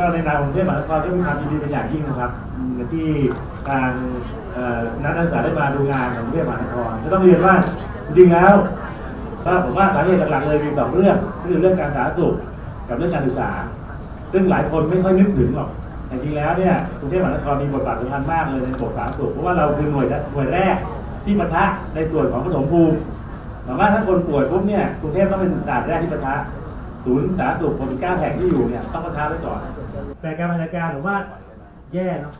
ก็ในนามของกรุงเทพมหานครก็มีความยินดีเป็นอย่างยิ่งนะครับที่ทางนักศึกษาได้มาดูงานของกรุงเทพมหานครก็ต้องเรียนว่าจริงแล้วก็ผมว่าสาเหตุหลักๆเลยมีสองเรื่องก็คือเรื่องการสาธารณสุขกับเรื่องการศึกษา ซึ่งหลายคนไม่ค่อยนึกถึงหรอกแต่จริงแล้วเนี่ยกรุงเทพมหานครมีบทบาทสำคัญมากเลยในระบบสาธารณสุขเพราะว่าเราคือหน่วยหน่วยแรกที่ปะทะในส่วนของปฐมภูมิหมายว่าถ้าคนป่วยปุ๊บเนี่ยกรุงเทพต้องเป็นด่านแรกที่ปะทะ ศูนย์สาธารณสุข69แห่งที่อยู่เนี่ยต้องประทาไว้ก่อน แต่การบริหารการผมว่าแย่เนาะ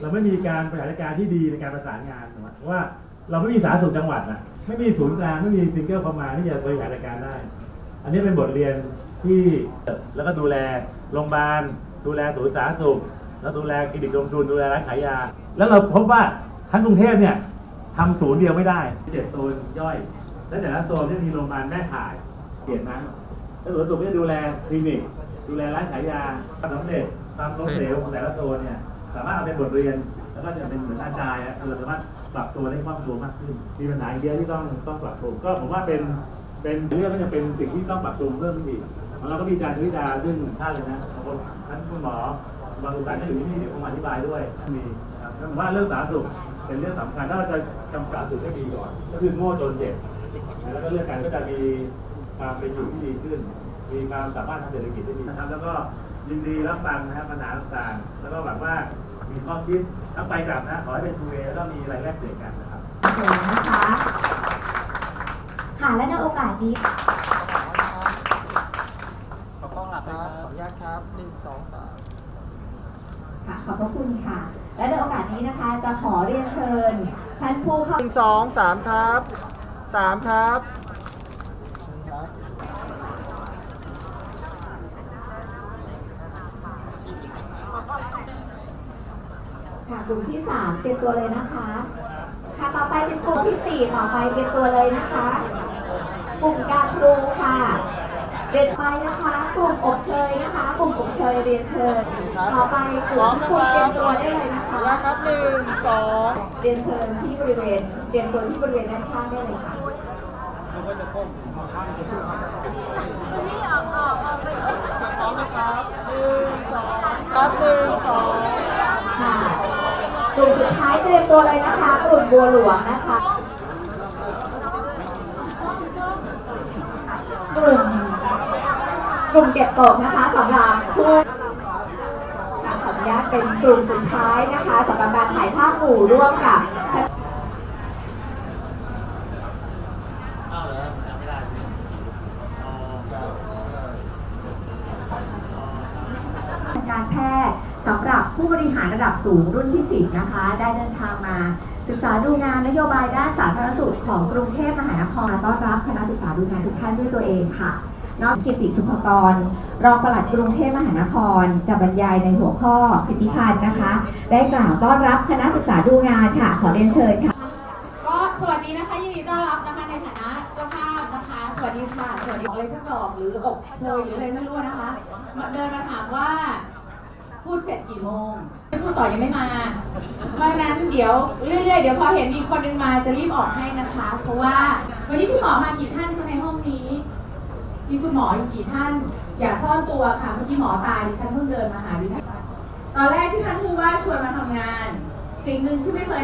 เราไม่มีการบริหารการที่ดีในการประสานงานถูกไหมเพราะว่าเราไม่มีสาธารณสุขจังหวัดนะไม่มีศูนย์กลางไม่มีซิงเกิลคอมมานี่จะบริหารการได้ อันนี้เป็นบทเรียนที่แล้วก็ดูแลโรงพยาบาลดูแลศูนย์สาธารณสุขแล้วดูแลคลินิกลงทุนดูแลร้านขายยา แล้วเราพบว่าทั้งกรุงเทพเนี่ยทำศูนย์เดียวไม่ได้เจ็ดโซนย่อย และแต่ละโซนเนี่มีโรงพยาบาลแม่ข่ายเขียนนั้ นแล้วสวนสุขก็จะดูแลคลินิก ดูแลร้านขายยาความสำเร็จความล้มเหลวของแต่ละตัวเนี่ย สามารถเอาเป็นบทเรียน แล้วก็จะเป็นเหมือนอาจารย์อะเราสามารถปรับตัวได้คล่องตัวมากขึ้น มีปัญหาอีกเยอะที่ต้องต้องปรับปรุงก็ผมว่าเป็นเป็นเรื่องก็จะเป็นสิ่งที่ต้องปรับปรุงเพิ่มขึ้นอีกของเราก็มีอาจารย์ชวิดาซึ่งท่านเลยนะบางท่านคุณหมอบางอุตสาหก็อยู่ที่นี่เดี๋ยวผมอธิบายด้วยมีนะครับผมว่าเรื่องสาธารณสุขเป็นเรื่องสำคัญถ้าเราจะกำกับสุขให้ดีก่อนก็คือโง่จนเจ็บแล้วก็เรื่องการก็จะมี ความเป็นอยู่ที่ดีขึ้น มีความสามารถทางเศรษฐกิจที่ดีนะครับ แล้วก็ยินดีรับฟังนะครับปัญหาต่างๆ แล้วก็หวังว่ามีข้อคิดทั้งไปกลับนะขอให้เป็นทูเวแล้วก็มีรายแลกเปลี่ยนกันนะครับโอเคนะคะ ค่ะและในโอกาสนี้ ขอกล้องหลับครับขออนุญาตครับหนึ่งสองสามค่ะขอบพระคุณค่ะ และในโอกาสนี้นะคะจะขอเรียนเชิญ ท่านผู้เข้า หนึ่งสองสามครับสามครับ ค่ะ กลุ่มที่ 3 เตรียมตัวเลยนะคะ ค่ะ ต่อไปเป็นกลุ่มที่ 4 ต่อไปเตรียมตัวเลยนะคะ กลุ่มการครูค่ะ เรียนไปนะคะ กลุ่มอบเชยนะคะ กลุ่มอบเชยเรียนเชิญ ต่อไปกลุ่มที่คุณเตรียมตัวได้เลยนะขอคะอนุญาตครับหนึ่งสองเรียนเชิญที่บริเวณ เตรียมตัวที่บริเวณด้านข้างได้เลยค่ะพร้อมนะครับหนึ่งสองครับหนึ่งสองค่ะก ลุ่มสุดท้ายเตรียมตัวเลยนะคะ กลุ่มบัวหลวงนะคะ กลุ่มกลุ่มเก็บตกนะคะสำหรับผู้ขออนุญาตเป็นกลุ่มสุดท้ายนะคะสำหรับการถ่ายภาพหมู่ร่วมกับ อ้าวเหรอจำไม่ได้อ๋อ การแพทย์สำหรับ ผู้บริหารระดับสูงรุ่นที่ 10 นะคะ ได้เดินทางมาศึกษาดูงานนโยบายด้านสาธารณสุขของกรุงเทพมหานครต้อนรับคณะศึกษาดูงานทุกท่านด้วยตัวเองค่ะนอกกิติสุภกร รองปลัดกรุงเทพมหานคร จะบรรยายในหัวข้อสิทธิพันธ์นะคะ ได้กล่าวต้อนรับคณะศึกษาดูงานค่ะ ขอเรียนเชิญค่ะ ก็สวัสดีนะคะยินดีต้อนรับนะคะในฐานะเจ้าภาพนะคะ สวัสดีค่ะ สวัสดีอะไรสักดอกหรืออกเชยหรืออะไรไม่รู้นะคะ เดินมาถามว่า พูดเสร็จกี่โมงไม่พูดต่อยังไม่มา เพราะฉะนั้นเดี๋ยวเรื่อยๆ เดี๋ยวพอเห็นมีคนนึงมาจะรีบออกให้นะคะ เพราะว่าวันนี้คุณหมอมากี่ท่านคะในห้องนี้ มีคุณหมออยู่กี่ท่าน อย่าซ่อนตัวค่ะเมื่อกี้หมอตายดิฉันเพิ่งเดินมาหาดิฉันตอนแรกที่ท่านผู้ว่าชวนมาทำงาน สิ่งหนึ่งที่ไม่เคย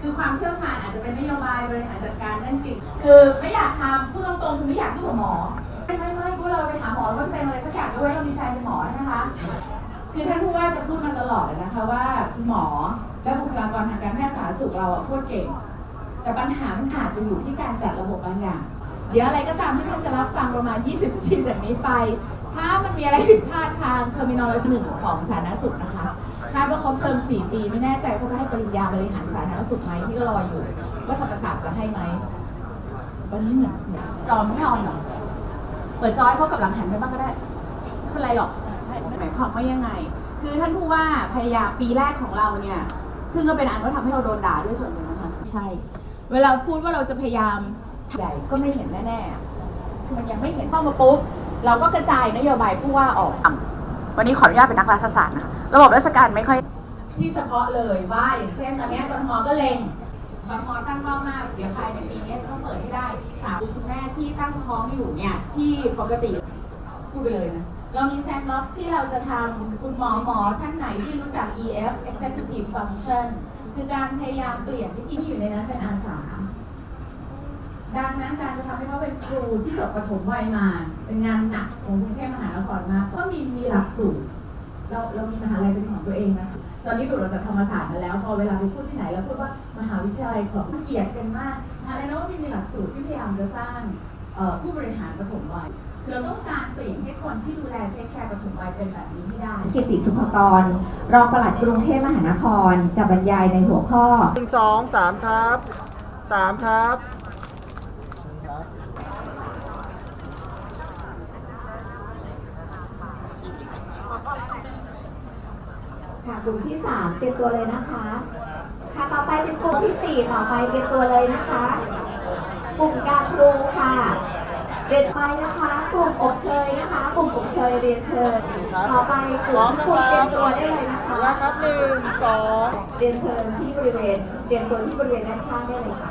คือความเชี่ยวชาญอาจจะเป็นนโยบายบริหารจัดการนั่นจริงคือไม่อยากทำพูดตรงๆคือไม่อยากยุ่งกับหมอไม่ไม่ไม่พวกเราไปหาหมอก็จะเป็นอะไรสักอย่างด้วยเรามีแฟนเป็นหมอนะคะ คือท่านผู้ว่าจะพูดมาตลอดเลยนะคะว่าคุณหมอและบุคลากรทางการแพทย์สาธารณสุขเราอะพูดเก่ง แต่ปัญหามันอาจจะอยู่ที่การจัดระบบบางอย่าง เดี๋ยวอะไรก็ตามที่ท่านจะรับฟังประมาณ 20นาทีจากนี้ไป ถ้ามันมีอะไรผิดพลาดทางเทอร์มินอลหนึ่งของสาธารณสุขนะคะคาดว่าครบเทอม4 ปีไม่แน่ใจเขาจะให้ปริญญาบริหารสาธารณสุขไหมที่ก็รออยู่ ว่าธรรมศาสตร์จะให้ไหมวันนี้เหมือนเหมือนจอมไม่ออนเหรอเปิดจอยเขากับหลังหันไปบ้างก็ได้ไม่เป็นไรหรอก หมายความว่ายังไง คือท่านผู้ว่าพยายามปีแรกของเราเนี่ย ซึ่งก็เป็นอันว่าทำให้เราโดนด่าด้วยส่วนหนึ่งนะคะ ใช่ เวลาพูดว่าเราจะพยายามใหญ่ก็ไม่เห็นแน่ๆคือมันยังไม่เห็นเข้ามาปุ๊บ เราก็กระจายนโยบายผู้ว่าออก วันนี้ขออนุญาตเป็นนักรัฐศาสตร์นะ ระบบราชการไม่ค่อย ที่เฉพาะเลยว่าอย่างเช่นตอนนี้กทมก็เล็งกทมตั้งเป้ามาก เดี๋ยวภายในปีนี้จะต้องเปิดให้ได้สาวคุณแม่ที่ตั้งท้องอยู่เนี่ยที่ปกติพูดไปเลยนะ เรามีแซนด์บ็อกซ์ที่เราจะทำคุณหมอหมอท่านไหนที่รู้จัก EF Executive Function คือการพยายามเปลี่ยนวิธีที่อยู่ในนั้นเป็นอาสา ดังนั้นการจะทำให้เขาเป็นครูที่จบประถมวัยมา เป็นงานหนักของกรุงเทพมหานครมากก็มีมีหลักสูตรเราเรามีมหาลัยเป็นของตัวเองนะคะตอนนี้ดูเราจากธรรมศาสตร์มาแล้ว พอเวลาไปพูดที่ไหนเราพูดว่ามหาวิทยาลัยของเกียรติกันมากมหาลัยนวมินทร์มีหลักสูตรที่พยายามจะสร้างผู้บริหารประถมวัย เราต้องการเปลี่ยนให้คนที่ดูแลเทคแคร์ประถมวัยเป็นแบบนี้ให้ได้กิติสุภกร รองปลัดกรุงเทพมหานคร จะบรรยายในหัวข้อ หนึ่งสองสามครับสามครับครับค่ะกลุ่มที่3เตรียมตัวเลยนะคะ ค่ะต่อไปเป็นกลุ่มที่4ต่อไปเตรียมตัวเลยนะคะ กลุ่มการครูค่ะ เรียนไปนะคะกลุ่มอบเชยนะคะกลุ่มอบเชยเรียนเชิญต่อไปกพลุ่ร้อมมนะคุณคเตรีรัยบมตัวได้เลยนะคะแล้วครับหนึ่งสองเรียนเชิญที่บริเวณเตรียมตัวที่บริเวณด้านข้างได้เลยค่ะ